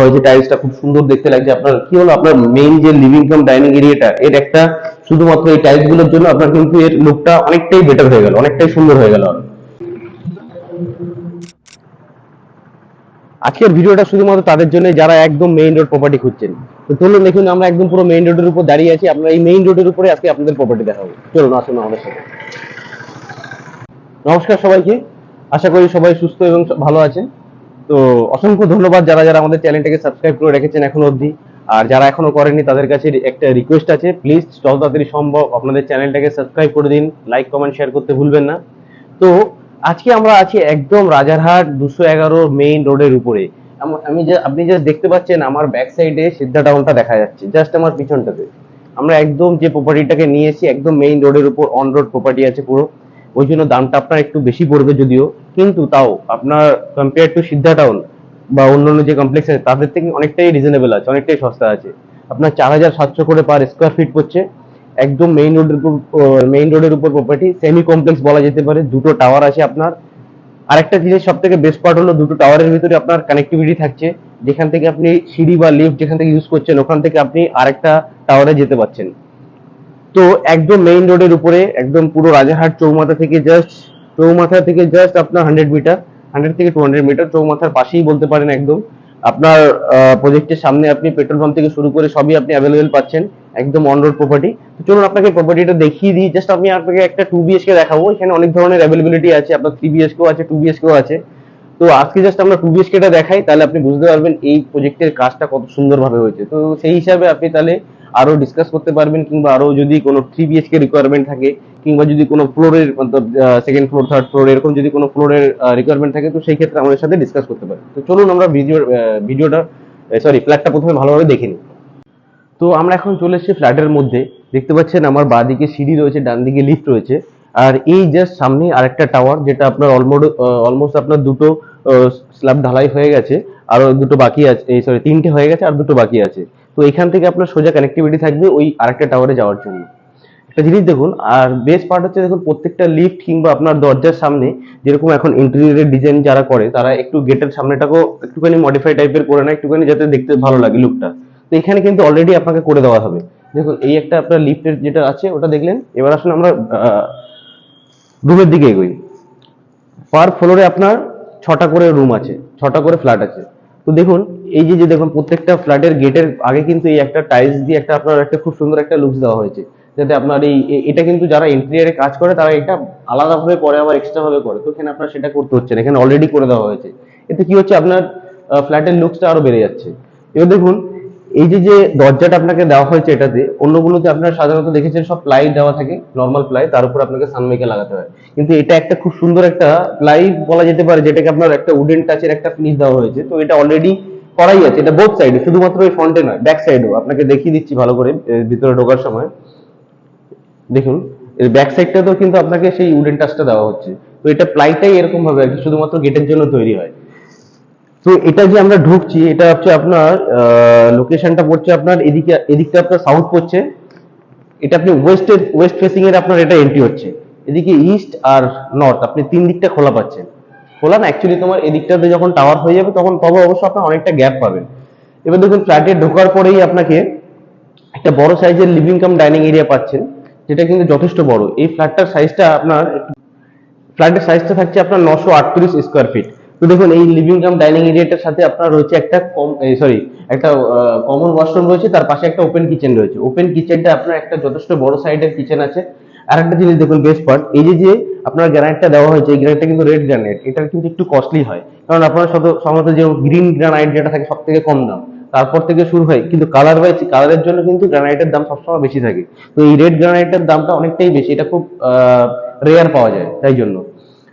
হয়েছে টাইলসটা খুব সুন্দর দেখতে লাগছে। আপনার কি হলো? আপনার মেইন যে লিভিং কাম ডাইনিং এরিয়াটা এর একটা শুধুমাত্র এই টাইলসগুলোর জন্য আপনার কিন্তু এর লুকটা অনেকটাই বেটার হয়ে গেল, অনেকটাই সুন্দর হয়ে গেল। আজকের ভিডিওটা শুধুমাত্র তাদের জন্য যারা একদম মেইন রোড প্রপার্টি খুঁজছেন। তো চলুন দেখুন, আমরা একদম পুরো মেইন রোডের উপর দাঁড়িয়ে আছি। আমরা এই মেইন রোডের উপরে আজকে আপনাদের প্রপার্টি দেখাবো। চলুন, আসুন আমাদের সাথে। নমস্কার সবাইকে। আশা করি সবাই সুস্থ এবং ভালো আছেন। তো অসংখ্য ধন্যবাদ যারা যারা আমাদের চ্যানেলটাকে সাবস্ক্রাইব করে রেখেছেন এখনও অবধি। আর যারা এখনও করেনি তাদের কাছে একটা রিকোয়েস্ট আছে। প্লিজ যত তাড়াতাড়ি সম্ভব আপনাদের চ্যানেলটাকে সাবস্ক্রাইব করে দিন। লাইক কমেন্ট শেয়ার করতে ভুলবেন না। তো আজকে আমরা আছি একদম রাজারহাট দুশো এগারো মেইন রোডের উপরে। আমি যে, আপনি যে দেখতে পাচ্ছেন, আমার ব্যাক সাইডে সিদ্ধা টাউনটা দেখা যাচ্ছে। জাস্ট আমার পিছনটাতে। আমরা একদম যে প্রপার্টিটাকে নিয়েছি একদম মেইন রোডের উপর অন রোড প্রপার্টি আছে পুরো। ওই জন্য দামটা আপনার একটু বেশি পড়বে যদিও। কিন্তু তাও আপনার কম্পেয়ার টু সিদ্ধা টাউন বা অন্যান্য যে কমপ্লেক্স আছে, তাদের থেকে অনেকটাই রিজনেবল আছে, অনেকটাই সস্তা আছে। আপনার চার হাজার সাতশো করে পার স্কোয়ার ফিট পড়ছে। একদম মেইন রোডের মেইন রোডের উপর প্রপার্টি সেমি কমপ্লেক্স বলা যেতে পারে, দুটো টাওয়ার আছে আপনার। আরেকটা জিনিস সব থেকে বেস্ট পার্ট হলো, দুটো টাওয়ারের ভিতরে আপনার কানেক্টিভিটি থাকছে। যেখান থেকে আপনি সিঁড়ি বা লিফট যেখান থেকে ইউজ করছেন, ওখান থেকে আপনি আরেকটা টাওয়ারে যেতে পারছেন। তো একদম মেইন রোডের উপরে, একদম পুরো রাজাহাট চৌমাথা থেকে জাস্ট চৌমাথা থেকে জাস্ট আপনার হান্ড্রেড মিটার হান্ড্রেড থেকে টু হান্ড্রেড মিটার চৌমাথার পাশেই বলতে পারেন একদম। আপনার প্রজেক্টের সামনে আপনি পেট্রোল পাম্প থেকে শুরু করে সবই আপনি অ্যাভেলেবেল পাচ্ছেন, একদম অন রোড প্রপার্টি তো চলুন আপনাকে প্রপার্টিটা দেখিয়ে দিই। জাস্ট আমি আপনাকে একটা টু বিএসকে দেখাবো। এখানে অনেক ধরনের অ্যাভেলেবিলিটি আছে। আপনার থ্রি বিএসকেও আছে টু বিএসকেও আছে। তো আজকে জাস্ট আমরা টু বিএসকেটা দেখাই, তাহলে আপনি বুঝতে পারবেন এই প্রজেক্টের কাজটা কত সুন্দরভাবে হয়েছে। তো সেই হিসাবে আপনি তাহলে আরও ডিসকাস করতে পারবেন কিংবা আরও যদি কোনো থ্রি বিএসকে রিকোয়ারমেন্ট থাকে, কিংবা যদি কোনো ফ্লোরের সেকেন্ড ফ্লোর থার্ড ফ্লোর এরকম যদি কোনো ফ্লোরের রিকোয়ারমেন্ট থাকে, তো সেই ক্ষেত্রে আমাদের সাথে ডিসকাস করতে পারেন। তো চলুন আমরা ভিডিও ভিডিওটা সরি ফ্ল্যাটটা প্রথমে ভালোভাবে দেখে নিই। তো আমরা এখন চলে এসেছি ফ্ল্যাটের মধ্যে। দেখতে পাচ্ছেন আমার বাঁদিকে সিঁড়ি রয়েছে, ডান দিকে লিফট রয়েছে। আর এই জাস্ট সামনে আরেকটা টাওয়ার যেটা আপনার অলমোস্ট অলমোস্ট আপনার দুটো স্ল্যাব ঢালাই হয়ে গেছে। আর দুটো বাকি আছে, এই সরি তিনটে হয়ে গেছে, আর দুটো বাকি আছে। তো এখান থেকে আপনার সোজা কানেক্টিভিটি থাকবে ওই আরেকটা টাওয়ারে যাওয়ার জন্য। একটা জিনিস দেখুন, আর বেস্ট পার্ট হচ্ছে দেখুন প্রত্যেকটা লিফট কিংবা আপনার দরজার সামনে যেরকম এখন ইন্টেরিয়রের ডিজাইন যারা করে, তারা একটু গেটের সামনেটাকেও একটুখানি মডিফাই টাইপের করে নেয়, একটুখানি যাতে দেখতে ভালো লাগে লুকটা তো এখানে কিন্তু অলরেডি আপনাকে করে দেওয়া হবে। দেখুন, এই একটা আপনার লিফটের যেটা আছে, ওটা দেখলেন, এবার আসলে আমরা রুমের দিকে এগোই। পার ফ্লোরে আপনার ছটা করে রুম আছে, ছটা করে ফ্ল্যাট আছে। তো দেখুন, এই যে যে দেখুন, প্রত্যেকটা ফ্ল্যাটের গেটের আগে কিন্তু এই একটা টাইলস দিয়ে একটা আপনার একটা খুব সুন্দর একটা লুকস দেওয়া হয়েছে। যাতে আপনার এই এটা কিন্তু যারা ইন্টেরিয়ারে কাজ করে, তারা এটা আলাদাভাবে করে আবার এক্সট্রা ভাবে করে। তো এখানে আপনার সেটা করতে হচ্ছে না, এখানে অলরেডি করে দেওয়া হয়েছে। এতে কি হচ্ছে, আপনার ফ্ল্যাটের লুকসটা আরও বেড়ে যাচ্ছে। এবার দেখুন এই যে যে দরজাটা আপনাকে দেওয়া হয়েছে এটাতে, অন্যগুলোতে আপনার সাধারণত দেখেছেন সব প্লাই দেওয়া থাকে নর্মাল প্লাই তার উপর আপনাকে সানমেকে লাগাতে হয়। কিন্তু এটা একটা খুব সুন্দর একটা প্লাই বলা যেতে পারে, যেটাকে আপনার একটা উডেন টাচের একটা ফিনিশ দেওয়া হয়েছে। তো এটা অলরেডি করাই আছে, এটা বোথ সাইডে শুধুমাত্র ওই ফ্রন্টে নয় ব্যাক সাইডেও আপনাকে দেখিয়ে দিচ্ছি ভালো করে ভিতরে ঢোকার সময়। দেখুন, এর ব্যাক সাইডটাতেও কিন্তু আপনাকে সেই উডেন টাচটা দেওয়া হচ্ছে। তো এটা প্লাইটাই এরকম ভাবে আর কি, শুধুমাত্র গেটের জন্য তৈরি হয়। তো এটা যে আমরা ঢুকছি, এটা হচ্ছে আপনার লোকেশনটা পড়ছে আপনার এদিকে, এদিকটা আপনার সাউথ পড়ছে। এটা আপনি ওয়েস্টের ওয়েস্ট ফেসিং এর আপনার এটা এন্ট্রি হচ্ছে। এদিকে ইস্ট আর নর্থ আপনি তিন দিকটা খোলা পাচ্ছেন। খোলা না অ্যাকচুয়ালি তোমার এদিকটাতে যখন টাওয়ার হয়ে যাবে, তখন তবে অবশ্য আপনার অনেকটা গ্যাপ পাবেন। এবার দেখুন ফ্ল্যাটে ঢোকার পরেই আপনাকে একটা বড় সাইজের লিভিং কাম ডাইনিং এরিয়া পাচ্ছেন, যেটা কিন্তু যথেষ্ট বড়। এই ফ্ল্যাটটার সাইজটা আপনার ফ্ল্যাটের সাইজটা থাকছে আপনার নশো আটত্রিশ স্কোয়ার ফিট তো দেখুন, এই লিভিং কাম ডাইনিং এরিয়াটার সাথে আপনার রয়েছে একটা কম সরি একটা কমন ওয়াশরুম রয়েছে, তার পাশে একটা ওপেন কিচেন রয়েছে। ওপেন কিচেনটা আপনার একটা যথেষ্ট বড় সাইডের কিচেন আছে। আর একটা জিনিস দেখুন বেস্ট পার্ট এই যে যে আপনার গ্রানাইটটা দেওয়া হয়েছে, এই গ্রানাইটটা কিন্তু রেড গ্রানাইট এটা কিন্তু একটু কস্টলি হয়। কারণ আপনার সাধারণত যে গ্রিন গ্রানাইট যেটা থাকে সব থেকে কম দাম। তারপর থেকে শুরু হয়, কিন্তু কালার ওয়াইজ কালারের জন্য কিন্তু গ্রানাইটের দাম সবসময় বেশি থাকে। তো এই রেড গ্রানাইটের দামটা অনেকটাই বেশি, এটা খুব রেয়ার পাওয়া যায়, তাই জন্য।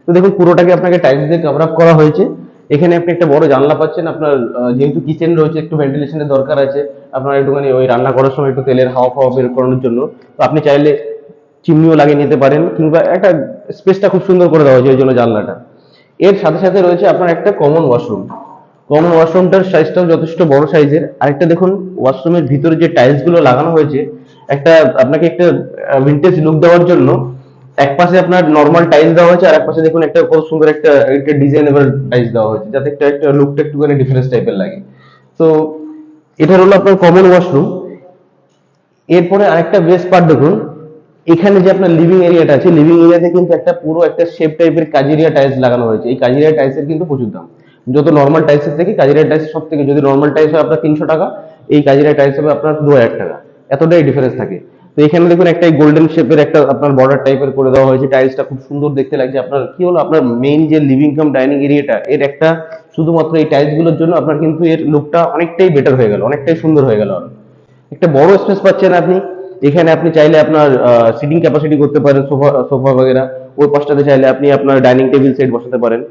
তো দেখুন, পুরোটাকে আপনাকে টাইলস দিয়ে কভার আপ করা হয়েছে। এখানে আপনি একটা বড় জানলা পাচ্ছেন, আপনার যেহেতু কিচেন রয়েছে, একটু ভেন্টিলেশনের দরকার আছে। আপনার একটুখানি ওই রান্না করার সময় একটু তেলের হাওয়া ফাওয়া বের করানোর জন্য। তো আপনি চাইলে চিমনিও লাগিয়ে নিতে পারেন, কিংবা একটা স্পেসটা খুব সুন্দর করে দেওয়া হয়েছে ওই জন্য জানলাটা। এর সাথে সাথে রয়েছে আপনার একটা কমন ওয়াশরুম কমন ওয়াশরুমটার সাইজটাও যথেষ্ট বড় সাইজের আরেকটা দেখুন ওয়াশরুমের ভিতরে যে টাইলসগুলো লাগানো হয়েছে, একটা আপনাকে একটা ভিন্টেজ লুক দেওয়ার জন্য এক পাশে আপনার নর্মাল টাইলস দেওয়া হয়েছে, আর এক পাশে দেখুন একটা খুব সুন্দর একটা একটা ডিজাইনেবল টাইলস দেওয়া হয়েছে, যাতে একটা একটা লুকটা একটুখানি ডিফারেন্স টাইপের লাগে। তো এটা হলো আপনার কমন ওয়াশরুম এরপরে আরেকটা বেস্ট পার্ট দেখুন। এখানে যে আপনার লিভিং এরিয়াটা আছে লিভিং এরিয়াতে কিন্তু একটা পুরো একটা শেপ টাইপের কাজিরিয়া টাইলস লাগানো হয়েছে। এই কাজিরিয়া টাইলসের কিন্তু প্রচুর দাম। যত নর্মাল টাইলসের থেকে কাজিরিয়া টাইলস সব থেকে যদি নর্মাল টাইলস হয় আপনার তিনশো টাকা, এই কাজিরিয়া টাইলস হবে আপনার দু হাজার টাকা। এতটাই ডিফারেন্স থাকে। তো এখানে দেখুন একটা গোল্ডেন শেপের একটা আপনার বর্ডার টাইপের করে দেওয়া হয়েছে। টাইলসটা খুব সুন্দর দেখতে লাগছে। আপনার কি হলো? আপনার মেইন যে লিভিং কাম ডাইনিং এরিয়াটা এর একটা শুধুমাত্র এই টাইলসগুলোর জন্য আপনার কিন্তু এর লুকটা অনেকটাই বেটার হয়ে গেল, অনেকটাই সুন্দর হয়ে গেল। একটা বড় স্পেস পাচ্ছেন আপনি। এখানে আপনি চাইলে আপনার সিটিং ক্যাপাসিটি করতে পারেন, সোফা সোফা বগেরা। ওই পাশটাতে চাইলে আপনি আপনার ডাইনিং টেবিল সেট বসাতে পারেন।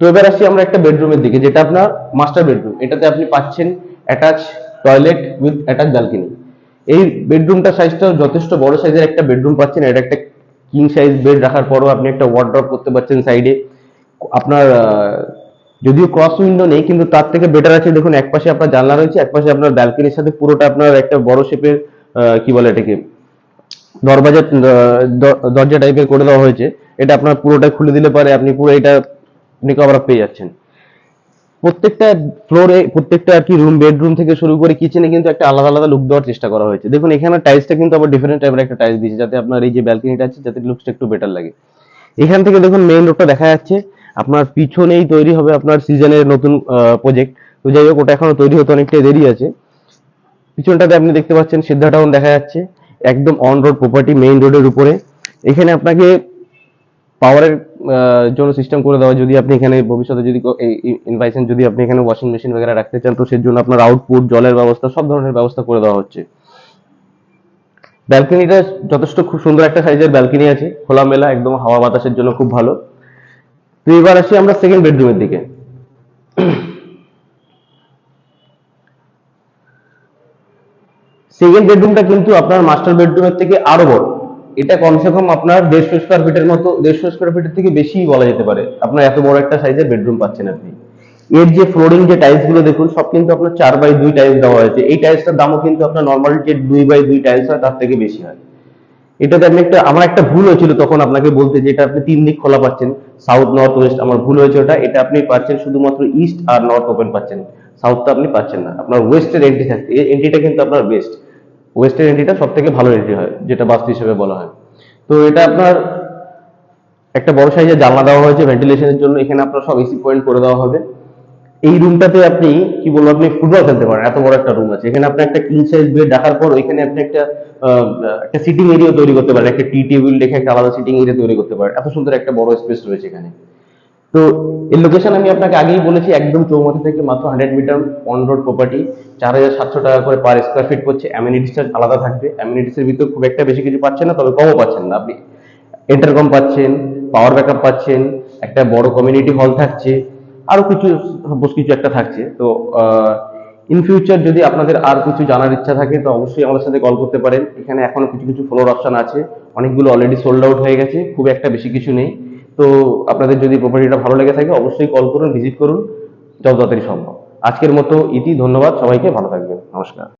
তো এবার আসি আমরা একটা বেডরুমের দিকে, যেটা আপনার মাস্টার বেডরুম এটাতে আপনি পাচ্ছেন attach toilet with attach balcony এই বেডরুমটা সাইজটা যথেষ্ট বড় সাইজের একটা বেডরুম পাচ্ছেন, এটা একটা কিং সাইজ বেড রাখার পরও আপনি একটা ওয়ার্ড্রপ করতে পারছেন সাইডে আপনার যদিও ক্রস উইন্ডো নেই, কিন্তু তার থেকে বেটার আছে দেখুন, এক পাশে আপনার জানলা রয়েছে, এক পাশে আপনার ব্যালকনির সাথে পুরোটা আপনার একটা বড় শেপের কি বলে এটাকে, দরজা দরজা টাইপের করে দেওয়া হয়েছে। এটা আপনার পুরোটা খুলে দিলে পারে, আপনি পুরো এটা আপনি কভার পেয়ে যাচ্ছেন। প্রত্যেকটা ফ্লোরে প্রত্যেকটা আর কি রুম বেডরুম থেকে শুরু করে কিচেনে কিন্তু একটা আলাদা আলাদা লুক দেওয়ার চেষ্টা করা হয়েছে। দেখুন, এখানে টাইলসটা কিন্তু আবার ডিফারেন্ট টাইপের একটা টাইলস দিয়েছে, যাতে আপনার এই যে ব্যালকনিটা আছে, যাতে লুকসটা একটু বেটার লাগে। এখান থেকে দেখুন মেইন রোডটা দেখা যাচ্ছে। আপনার পিছনেই তৈরি হবে আপনার সিজনের নতুন প্রজেক্ট তো যাই হোক, ওটা এখনও তৈরি হতে অনেকটাই দেরি আছে। পিছনটাতে আপনি দেখতে পাচ্ছেন, সিদ্ধা টাউন দেখা যাচ্ছে। একদম অন রোড প্রপার্টি মেইন রোডের উপরে। এখানে আপনাকে পাওয়ারের জন্য সিস্টেম করে দেওয়া যদি আপনি এখানে ভবিষ্যতে যদি ইনভাইসেন যদি আপনি এখানে ওয়াশিং মেশিন বগেরা রাখতে চান, তো সেজন্য আপনার আউটপুট জলের ব্যবস্থা, সব ধরনের ব্যবস্থা করে দেওয়া হচ্ছে। ব্যালকনিটা যথেষ্ট খুব সুন্দর একটা সাইজের ব্যালকনি আছে। খোলামেলা, একদম হাওয়া বাতাসের জন্য খুব ভালো। তো এবার আসি আমরা সেকেন্ড বেডরুমের দিকে। সেকেন্ড বেডরুমটা কিন্তু আপনার মাস্টার বেডরুমের থেকে আরও বড়। এটা কমসে কম আপনার দেড়শো স্কোয়ার ফিটের মতো, দেড়শো স্কোয়ার ফিটের থেকে বেশি বলা যেতে পারে। আপনার এত বড় একটা সাইজের বেডরুম পাচ্ছেন আপনি। এর যে ফ্লোরিং যে টাইলসগুলো দেখুন, সব কিন্তু আপনার চার বাই দুই টাইলস দেওয়া হয়েছে। এই টাইলসটার দামও কিন্তু আপনার নর্মাল যে দুই বাই দুই টাইলস হয়, তার থেকে বেশি হয়। এটাতে আমি একটা, আমার একটা ভুল হয়েছিল তখন আপনাকে বলতে, যে এটা আপনি তিন দিক খোলা পাচ্ছেন। সাউথ নর্থ ওয়েস্ট আমার ভুল হয়েছে ওটা। এটা আপনি পাচ্ছেন শুধুমাত্র ইস্ট আর নর্থ ওপেন পাচ্ছেন। সাউথটা আপনি পাচ্ছেন না। আপনার ওয়েস্টের এন্ট্রি থাকছে। এন্ট্রিটা কিন্তু আপনার বেস্ট ওয়েস্টের এন্ট্রিটা সব থেকে ভালো এন্ট্রি হয়, যেটা বাস্তু হিসেবে বলা হয়। তো এটা আপনার একটা বড় সাইজের জানলা দেওয়া হয়েছে ভেন্টিলেশনের জন্য, এখানে আপনার সব এসি পয়েন্ট করে দেওয়া হবে। এই রুমটাতে আপনি, কি বলব, আপনি ফুটবল খেলতে পারেন, এত বড় একটা রুম আছে। এখানে আপনি একটা কিং সাইজ বেড রাখার পর এখানে আপনি একটা একটা সিটিং এরিয়া তৈরি করতে পারেন, একটা টি টেবিল রেখে একটা আলাদা সিটিং এরিয়া তৈরি করতে পারেন। এত সুন্দর একটা বড় স্পেস রয়েছে এখানে। তো এর লোকেশন আমি আপনাকে আগেই বলেছি, একদম চৌমাথা থেকে মাত্র hundred metre on road property চার হাজার সাতশো টাকা করে পার স্কোয়ার ফিট পড়ছে অ্যামিনিটিস চার্জ আলাদা থাকবে অ্যামিনিটিস এর ভিতরে খুব একটা বেশি কিছু পাচ্ছেন না, তবে কমও পাচ্ছেন না। আপনি ইন্টারকম পাচ্ছেন পাওয়ার ব্যাকআপ পাচ্ছেন, একটা বড় কমিউনিটি হল থাকছে, আরও কিছু সাপোজ কিছু একটা থাকছে। তো ইন ফিউচার যদি আপনাদের আর কিছু জানার ইচ্ছা থাকে, তো অবশ্যই আমাদের সাথে কল করতে পারেন। এখানে এখনও কিছু কিছু ফ্লোর অপশন আছে, অনেকগুলো অলরেডি সোল্ড আউট হয়ে গেছে, খুব একটা বেশি কিছু নেই। তো আপনাদের যদি প্রপার্টিটা ভালো লেগে থাকে, অবশ্যই কল করুন ভিজিট করুন। যত তাড়াতাড়ি সম্ভব। আজকের মতো ইতি, ধন্যবাদ। সবাইকে ভালো থাকবেন। নমস্কার।